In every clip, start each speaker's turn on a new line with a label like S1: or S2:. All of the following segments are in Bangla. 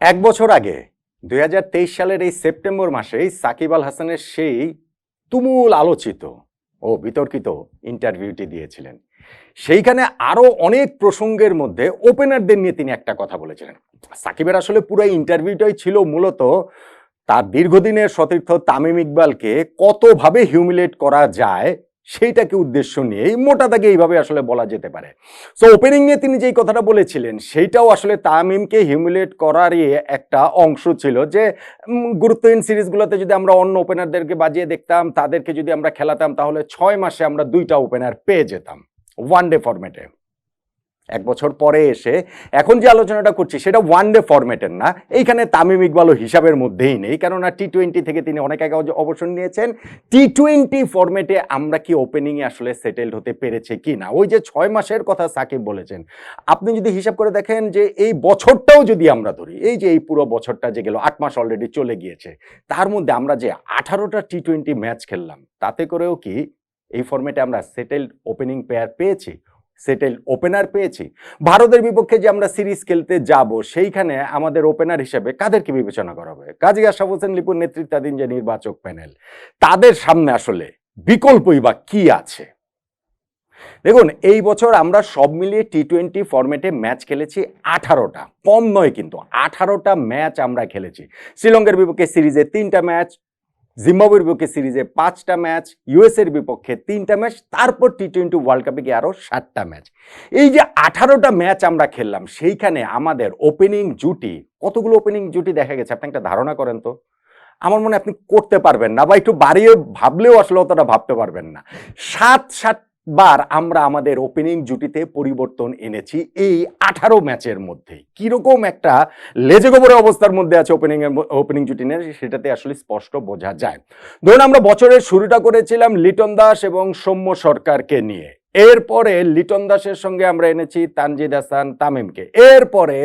S1: এক বছর আগে, দুই হাজার তেইশ সালের এই সেপ্টেম্বর মাসেই সাকিব আল হাসানের সেই তুমুল আলোচিত ও বিতর্কিত ইন্টারভিউটি দিয়েছিলেন। সেইখানে আরও অনেক প্রসঙ্গের মধ্যে ওপেনারদের নিয়ে তিনি একটা কথা বলেছিলেন। সাকিবের আসলে পুরো ইন্টারভিউটাই ছিল মূলত তার দীর্ঘদিনের সতীর্থ তামিম ইকবালকে কতভাবে হিউমিলেট করা যায় সেইটাকে উদ্দেশ্য নিয়ে মোটা দাগে এইভাবে আসলে বলা যেতে পারে। সো ওপেনিংয়ে নিয়ে তিনি যেই কথাটা বলেছিলেন, সেইটাও আসলে তামিমকে হিমুলেট করারই একটা অংশ ছিল যে গুরুত্বহীন সিরিজগুলোতে যদি আমরা অন্য ওপেনারদেরকে বাজিয়ে দেখতাম, তাদেরকে যদি আমরা খেলাতাম, তাহলে ছয় মাসে আমরা দুইটা ওপেনার পেয়ে যেতাম ওয়ান ডে ফরম্যাটে এক বছর পরে এসে এখন যে আলোচনাটা করছি সেটা ওয়ান ডে ফরম্যাটের না। এইখানে তামিম ইকবালও হিসাবের মধ্যেই নেই, কেননা টি টোয়েন্টি থেকে তিনি অনেক আগে অবসর নিয়েছেন। টি টোয়েন্টি ফরম্যাটে আমরা কি ওপেনিংয়ে আসলে সেটেলড হতে পেরেছে কি না? ওই যে ছয় মাসের কথা সাকিব বলেছেন। আপনি যদি হিসাব করে দেখেন যে এই বছরটাও যদি আমরা ধরি, এই যে এই পুরো বছরটা যে গেল, আট মাস অলরেডি চলে গিয়েছে, তার মধ্যে আমরা যে আঠারোটা টি টোয়েন্টি ম্যাচ খেললাম, তাতে করেও কি এই ফরম্যাটে আমরা সেটেলড ওপেনিং পেয়ার পেয়েছি? সেটেল ওপেনার পেয়েছি। ভারতের বিপক্ষে যে আমরা সিরিজ খেলতে যাব, সেইখানে আমাদের ওপেনার হিসেবে কাদেরকে বিবেচনা করা হবে? কাজী আশরাফ হোসেন লিপুর নেতৃত্বাধীন যে নির্বাচক প্যানেল, তাদের সামনে আসলে বিকল্পই বা কি আছে? দেখুন, এই বছর আমরা সব মিলিয়ে টি টোয়েন্টি ফরম্যাটে ম্যাচ খেলেছি আঠারোটা। কম নয় কিন্তু আঠারোটা ম্যাচ আমরা খেলেছি। শ্রীলঙ্কার বিপক্ষে সিরিজে তিনটা ম্যাচ জিম্বাবুয়ের বিপক্ষে সিরিজে পাঁচটা ম্যাচ ইউএসের বিপক্ষে তিনটা ম্যাচ, তারপর টি টোয়েন্টি ওয়ার্ল্ড কাপে গিয়ে আরও সাতটা ম্যাচ। এই যে আঠারোটা ম্যাচ আমরা খেললাম, সেইখানে আমাদের ওপেনিং জুটি, কতগুলো ওপেনিং জুটি দেখা গেছে? আপনি একটা ধারণা করেন তো? আমার মনে আপনি করতে পারবেন না বা একটু বাড়িয়ে ভাবলেও আসলে অতটা ভাবতে পারবেন না। সাত সাত সাতবার আমরা আমাদের ওপেনিং জুটিতে পরিবর্তন এনেছি এই আঠারো ম্যাচের মধ্যে কীরকম একটা লেজে গোবরে অবস্থার মধ্যে আছে ওপেনিং ওপেনিং জুটি নিয়ে, সেটাতে আসলে স্পষ্ট বোঝা যায়। ধরুন আমরা বছরের শুরুটা করেছিলাম লিটন দাস এবং সৌম্য সরকারকে নিয়ে। এরপরে লিটন দাসের সঙ্গে আমরা এনেছি তানজিদ হাসান তামিমকে। এরপরে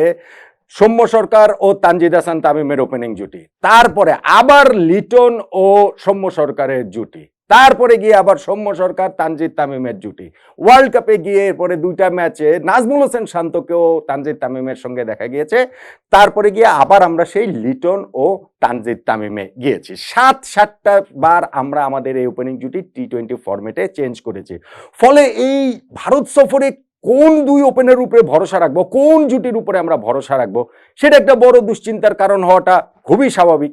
S1: সৌম্য সরকার ও তানজিদ হাসান তামিমের ওপেনিং জুটি। তারপরে আবার লিটন ও সৌম্য সরকারের জুটি। তারপরে গিয়ে আবার সৌম্য সরকার, তানজিদ তামিমের জুটি। ওয়ার্ল্ড কাপে গিয়ে এরপরে দুইটা ম্যাচে নাজমুল হোসেন শান্তকেও তানজিদ তামিমের সঙ্গে দেখা গিয়েছে। তারপরে গিয়ে আবার আমরা সেই লিটন ও তানজিদ তামিমে গিয়েছি। সাত, সাতটা বার আমরা আমাদের এই ওপেনিং জুটি টি টোয়েন্টি ফরম্যাটে চেঞ্জ করেছি। ফলে এই ভারত সফরে কোন দুই ওপেনের উপরে ভরসা রাখব, কোন জুটির উপরে আমরা ভরসা রাখব, সেটা একটা বড় দুশ্চিন্তার কারণ হওয়াটা খুবই স্বাভাবিক।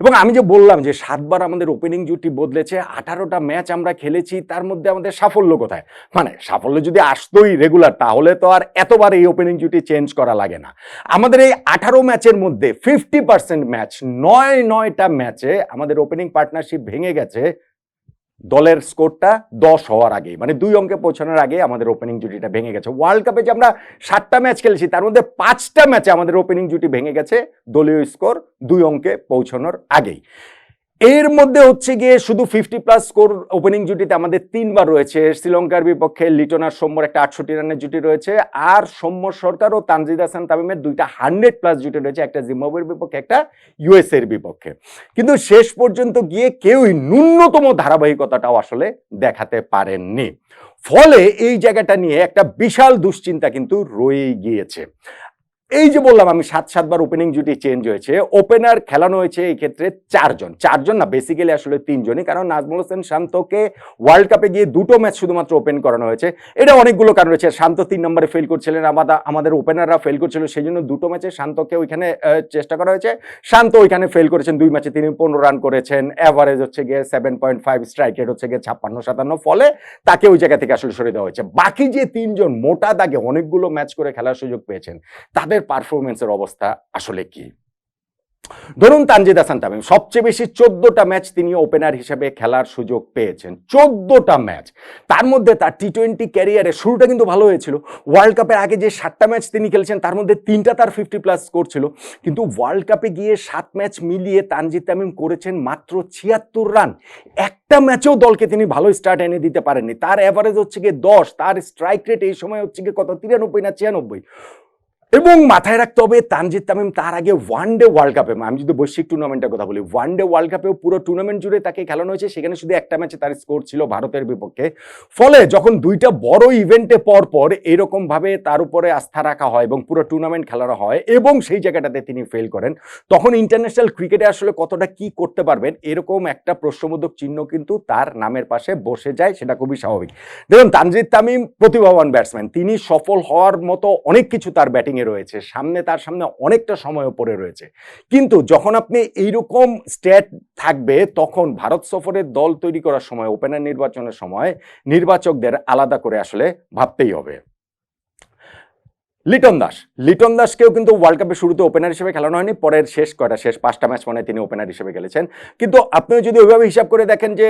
S1: এবং আমি যে বললাম যে সাতবার আমাদের ওপেনিং জুটি বদলেছে, আঠারোটা ম্যাচ আমরা খেলেছি, তার মধ্যে আমাদের সাফল্য কোথায়? মানে সাফল্য যদি আসতোই রেগুলার তাহলে তো আর এতবার এই ওপেনিং জুটি চেঞ্জ করা লাগে না। আমাদের এই আঠারো ম্যাচের মধ্যে ফিফটি পার্সেন্ট ম্যাচ নয় নয়টা ম্যাচে আমাদের ওপেনিং পার্টনারশিপ ভেঙে গেছে দলের স্কোরটা দশ হওয়ার আগে মানে দুই অঙ্কে পৌঁছানোর আগে আমাদের ওপেনিং জুটিটা ভেঙে গেছে। ওয়ার্ল্ড কাপে যে আমরা সাতটা ম্যাচ খেলেছি, তার মধ্যে পাঁচটা ম্যাচে আমাদের ওপেনিং জুটি ভেঙে গেছে, দলীয় স্কোর দুই অঙ্কে পৌঁছানোর আগেই। এর মধ্যে হচ্ছে গিয়ে শুধু ফিফটি প্লাস স্কোর ওপেনিং জুটিতে আমাদের তিনবার রয়েছে। শ্রীলঙ্কার বিপক্ষে লিটন আর একটা আটষট্টি রানের জুটি রয়েছে। আর সৌম্য সরকার ও তানজিদ হাসান তামিমের দুইটা হান্ড্রেড প্লাস জুটি রয়েছে, একটা জিম্বাবুয়ের বিপক্ষে, একটা ইউএস এর বিপক্ষে। কিন্তু শেষ পর্যন্ত গিয়ে কেউই ন্যূনতম ধারাবাহিকতাটাও আসলে দেখাতে পারেননি। ফলে এই জায়গাটা নিয়ে একটা বিশাল দুশ্চিন্তা কিন্তু রয়েই গিয়েছে। এই যে বললাম, আমি সাত সাতবার ওপেনিং জুটি চেঞ্জ হয়েছে ওপেনার খেলানো হয়েছে এই ক্ষেত্রে চারজন। চারজন না বেসিক্যালি আসলে তিনজনই, কারণ নাজমুল হোসেন শান্তকে ওয়ার্ল্ড কাপে গিয়ে দুটো ম্যাচ শুধুমাত্র ওপেন করানো হয়েছে। এটা অনেকগুলো কারণ রয়েছে। শান্ত তিন নম্বরে ফেল করছিলেন আমাদের আমাদের ওপেনাররা ফেল করছিল সেই জন্য দুটো ম্যাচে শান্তকে ওইখানে চেষ্টা করা হয়েছে। শান্ত ওইখানে ফেল করেছেন, দুই ম্যাচে তিনি পনেরো রান করেছেন। অ্যাভারেজ হচ্ছে গিয়ে seven point five strike rate হচ্ছে গিয়ে ছাপ্পান্ন, সাতান্ন, ফলে তাকে ওই জায়গা থেকে আসলে সরিয়ে দেওয়া হয়েছে। বাকি যে তিনজন মোটা দাগে অনেকগুলো ম্যাচ করে খেলার সুযোগ পেয়েছেন, তাদের পারফরমেন্সের অবস্থা আসলে কি? ধরুন তানজিদ হাসান তামিম, সবচেয়ে বেশি চোদ্দটা ম্যাচ তিনি ওপেনার হিসেবে খেলার সুযোগ পেয়েছেন। চোদ্দটা ম্যাচ তার মধ্যে তার টি টোয়েন্টি ক্যারিয়ারে শুরুটা কিন্তু ভালো হয়েছিল। ওয়ার্ল্ড কাপের আগে যে সাতটা ম্যাচ তিনি খেলছেন, তার মধ্যে তিনটা তার ফিফটি প্লাস স্কোর ছিল। কিন্তু ওয়ার্ল্ড কাপে গিয়ে সাত ম্যাচ মিলিয়ে তানজিদ তামিম করেছেন মাত্র ছিয়াত্তর রান একটা ম্যাচেও দলকে তিনি ভালো স্টার্ট এনে দিতে পারেননি। তার অ্যাভারেজ হচ্ছে গিয়ে দশ, তার স্ট্রাইক রেট এই সময় হচ্ছে গিয়ে কত? তিরানব্বই না ছিয়ানব্বই? এবং মাথায় রাখতে হবে তানজিদ তামিম তার আগে ওয়ান ডে ওয়ার্ল্ড কাপে, আমি যদি বৈশ্বিক টুর্নামেন্টের কথা বলি, ওয়ান ডে ওয়ার্ল্ড কাপেও পুরো টুর্নামেন্ট জুড়ে তাকে খেলানো হয়েছে, সেখানে শুধু একটা ম্যাচে তার স্কোর ছিল ভারতের বিপক্ষে। ফলে যখন দুইটা বড় ইভেন্টে পর পর এরকমভাবে তার উপরে আস্থা রাখা হয় এবং পুরো টুর্নামেন্ট খেলানো হয় এবং সেই জায়গাটাতে তিনি ফেল করেন, তখন ইন্টারন্যাশনাল ক্রিকেটে আসলে কতটা কি করতে পারবেন, এরকম একটা প্রশ্নবোধক চিহ্ন কিন্তু তার নামের পাশে বসে যায়, সেটা খুবই স্বাভাবিক। দেখুন, তানজিদ তামিম প্রতিভাবান ব্যাটসম্যান তিনি সফল হওয়ার মতো অনেক কিছু তার ব্যাটিংয়ে রয়েছে, সামনে তার সামনে অনেকটা সময়ও পড়ে রয়েছে। কিন্তু যখন আপনি এইরকম স্টেট থাকবে, তখন ভারত সফরের দল তৈরি করার সময় ওপেনার নির্বাচনের সময় নির্বাচকদের আলাদা করে আসলে ভাবতেই হবে। লিটন দাস। লিটন দাসকেও কিন্তু ওয়ার্ল্ড কাপের শুরুতে ওপেনার হিসেবে খেলানো হয়নি, পরের শেষ কয়টা, শেষ পাঁচটা ম্যাচ মনে তিনি ওপেনার হিসেবে খেলেছেন। কিন্তু আপনি যদি ওইভাবে হিসাব করে দেখেন যে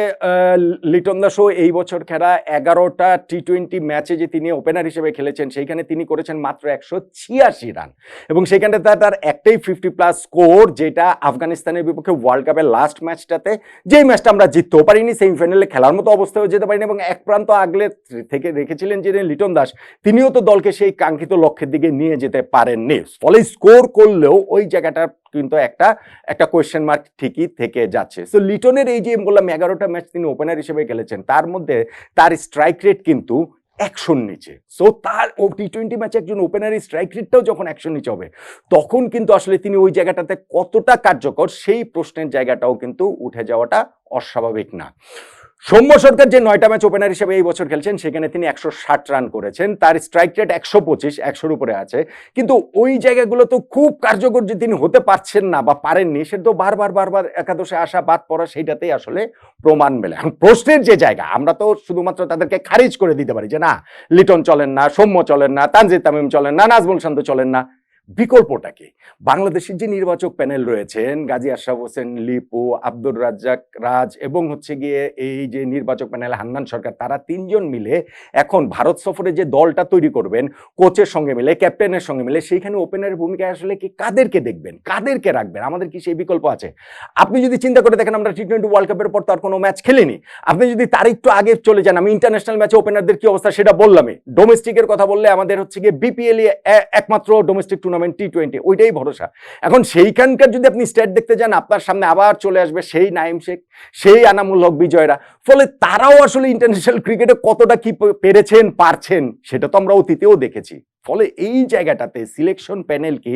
S1: লিটন দাসও এই বছর খেলা এগারোটা টি টোয়েন্টি ম্যাচে যে তিনি ওপেনার হিসেবে খেলেছেন, সেইখানে তিনি করেছেন মাত্র একশো ছিয়াশি রান এবং সেখানে তার তার একটাই ফিফটি প্লাস স্কোর যেটা আফগানিস্তানের বিপক্ষে ওয়ার্ল্ড কাপের লাস্ট ম্যাচটাতে যেই ম্যাচটা আমরা জিততেও পারিনি সেমিফাইনালে খেলার মতো অবস্থায়ও যেতে পারিনি এবং এক প্রান্ত আগলে থেকে রেখেছিলেন যে লিটন দাস, তিনিও তো দলকে সেই কাঙ্ক্ষিত লক্ষ্যের দিকে নিয়ে যেতে পারেননি। ফলে স্কোর করলেও ওই জায়গাটা কিন্তু একটা একটা কোয়েশ্চেন মার্ক ঠিকই থেকে যাচ্ছে। সো লিটনের এই যে বললাম এগারোটা ম্যাচ তিনি ওপেনার হিসেবে খেলেছেন, তার মধ্যে তার স্ট্রাইক রেট কিন্তু অ্যাকশন নিচে। সো তার ও টি টোয়েন্টি ম্যাচে একজন ওপেনারের স্ট্রাইক রেটটাও যখন অ্যাকশন নিচে হবে, তখন কিন্তু আসলে তিনি ওই জায়গাটাতে কতটা কার্যকর সেই প্রশ্নের জায়গাটাও কিন্তু উঠে যাওয়াটা অস্বাভাবিক না। সৌম্য সরকার যে নয়টা ম্যাচ ওপেনার হিসেবে এই বছর খেলছেন, সেখানে তিনি একশো ষাট রান করেছেন। তার স্ট্রাইক রেট একশো পঁচিশ, একশোর উপরে আছে। কিন্তু ওই জায়গাগুলো তো খুব কার্যকর যে তিনি হতে পারছেন না বা পারেননি, সেটা তো বারবার বারবার একাদশে আসা, বাদ পড়া, সেইটাতেই আসলে প্রমাণ মেলে। এখন প্রশ্নের যে জায়গা, আমরা তো শুধুমাত্র তাদেরকে খারিজ করে দিতে পারি যে না, লিটন চলেন না, সৌম্য চলেন না, তানজিদ তামিম চলেন না, নাজমুল শান্ত চলেন না। বিকল্পটা কি বাংলাদেশের যে নির্বাচক প্যানেল রয়েছেন, গাজী আশরাফ হোসেন, লিপু, আব্দুর রাজ্জাক রাজ এবং হচ্ছে গিয়ে এই যে নির্বাচক প্যানেল হান্নান সরকার, তারা তিনজন মিলে এখন ভারত সফরে যে দলটা তৈরি করবেন, কোচের সঙ্গে মিলে, ক্যাপ্টেনের সঙ্গে মিলে, সেইখানে ওপেনারের ভূমিকায় আসলে কি কাদেরকে দেখবেন? কাদেরকে রাখবেন? আমাদের কি সেই বিকল্প আছে? আপনি যদি চিন্তা করে দেখেন আমরা টি টোয়েন্টি ওয়ার্ল্ড কাপের পর তো আর কোনো ম্যাচ খেলিনি। আপনি যদি তার একটু আগে চলে যান, আমি ইন্টারন্যাশনাল ম্যাচে ওপেনারদের কি অবস্থা সেটা বললামই। ডোমেস্টিকের কথা বললে আমাদের হচ্ছে গিয়ে বিপিএল একমাত্র ডোমেস্টিক টুর্নামেন্ট টি টোয়েন্টি ওইটাই ভরসা। এখন সেইখানকার যদি আপনি স্টেট দেখতে যান, আপনার সামনে আবার চলে আসবে সেই নাইম শেখ, সেই আনামুল হক বিজয়রা। ফলে তারাও আসলে ইন্টারন্যাশনাল ক্রিকেটে কতটা কি পেরেছেন, পারছেন, সেটা তো আমরা অতীতেও দেখেছি। ফলে এই জায়গাটাতে সিলেকশন প্যানেল কি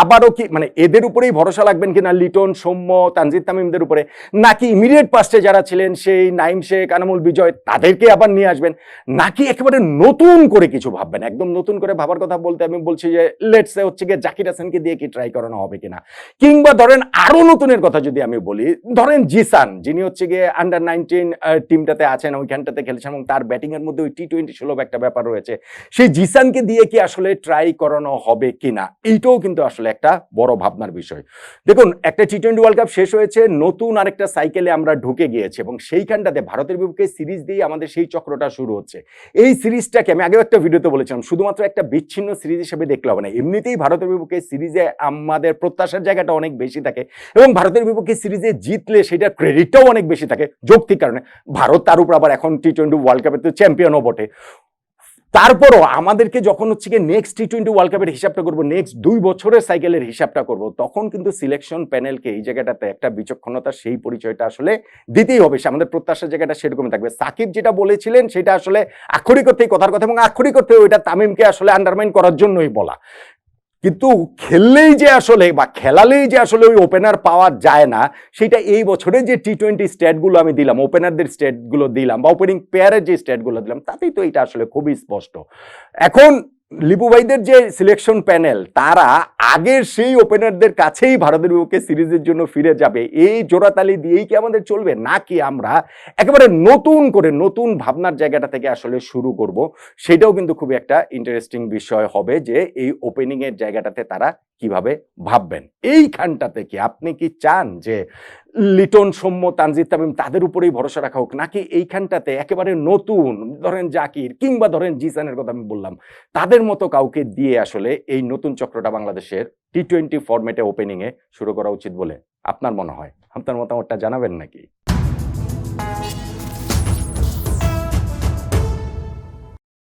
S1: আবারও কি মানে এদের উপরেই ভরসা রাখবেন কিনা লিটন, সৌম্য, তানজিদ তামিমদের উপরে? নাকি ইমিডিয়েট পাস্টে যারা ছিলেন সেই নাইম শেখ, আনামুল বিজয়, তাদেরকে আবার নিয়ে আসবেন? নাকি একেবারে নতুন করে কিছু ভাববেন? একদম নতুন করে ভাবার কথা বলতে আমি বলছি যে লেটসে হচ্ছে গিয়ে জাকির হাসানকে দিয়ে কি ট্রাই করানো হবে কিনা? কিংবা ধরেন আরও নতুনের কথা যদি আমি বলি, ধরেন জিসান, যিনি হচ্ছে গিয়ে আন্ডার নাইনটিন টিমটাতে আছেন, ওইখানটাতে খেলেছেন এবং তার ব্যাটিং এর মধ্যে ওই টি টোয়েন্টি সুলভ একটা ব্যাপার রয়েছে। সেই জিসানকে দিয়ে কি আসলে ট্রাই করানো হবে কিনা, এইটাও কিন্তু আসলে একটা বড় ভাবনার বিষয়। দেখুন, একটা টি টোয়েন্টি ওয়ার্ল্ড কাপ শেষ হয়েছে, নতুন আরেকটা সাইকেলে আমরা ঢুকে গিয়েছি এবং সেইখানটাতে ভারতের বিপক্ষে সিরিজ দিয়ে আমাদের সেই চক্রটা শুরু হচ্ছে। এই সিরিজটাকে আমি আগেও একটা ভিডিওতে বলেছিলাম, শুধুমাত্র একটা বিচ্ছিন্ন সিরিজ হিসেবে দেখলে হবে না, এমনিতেই ভারতের বিপক্ষে সিরিজে আমাদের প্রত্যাশার জায়গাটা অনেক বেশি থাকে এবং ভারতের বিপক্ষে সিরিজে জিতলে সেটার ক্রেডিটটাও অনেক বেশি থাকে। যৌক্তিক কারণে ভারত তার উপর আবার এখন টি টোয়েন্টি ওয়ার্ল্ড কাপের তো চ্যাম্পিয়নও বটে। তারপরও আমাদেরকে যখন হচ্ছে গিয়ে নেক্সট টি টোয়েন্টি ওয়ার্ল্ড কাপের হিসাবটা করব নেক্সট দুই বছরের সাইকেলের হিসাবটা করব, তখন কিন্তু সিলেকশন প্যানেলকে এই জায়গাটাতে একটা বিচক্ষণতা, সেই পরিচয়টা আসলে দিতেই হবে। সে আমাদের প্রত্যাশার জায়গাটা সেরকমই থাকবে। সাকিব যেটা বলেছিলেন, সেটা আসলে আক্ষরিক অর্থেই কথার কথা এবং আক্ষরিক অর্থে ওইটা তামিমকে আসলে আন্ডারমাইন করার জন্যই বলা। কিন্তু খেললেই যে আসলে বা খেলালেই যে আসলে ওই ওপেনার পাওয়া যায় না, সেটা এই বছরে যে টি টোয়েন্টি স্টেটগুলো আমি দিলাম ওপেনারদের স্টেটগুলো দিলাম বা ওপেনিং পেয়ারের যে স্টেটগুলো দিলাম, তাতেই তো এটা আসলে খুবই স্পষ্ট। এখন লিপু ভাইদের যে সিলেকশন প্যানেল তারা আগের সেই ওপেনারদের কাছেই ভারতের বিপক্ষে সিরিজের জন্য ফিরে যাবে। এই জোড়াতালি দিয়েই কি আমাদের চলবে? নাকি আমরা একেবারে নতুন করে নতুন ভাবনার জায়গাটা থেকে আসলে শুরু করব? সেটাও কিন্তু খুব একটা ইন্টারেস্টিং বিষয় হবে যে এই ওপেনিংয়ের জায়গাটাতে তারা কীভাবে ভাববেন? এইখানটাতে কি আপনি কি চান যে লিটন, সৌম্য, তানজিদ, তামিম তাদের উপরেই ভরসা রাখা হোক? নাকি এইখানটাতে একেবারে নতুন, ধরেন জাকির কিংবা ধরেন জিসানের কথা আমি বললাম, তাদের মতো কাউকে দিয়ে আসলে এই নতুন চক্রটা বাংলাদেশের টি টোয়েন্টি ফরম্যাটে ওপেনিংয়ে শুরু করা উচিত বলে আপনার মনে হয়? আপনার মতামতটা জানাবেন নাকি?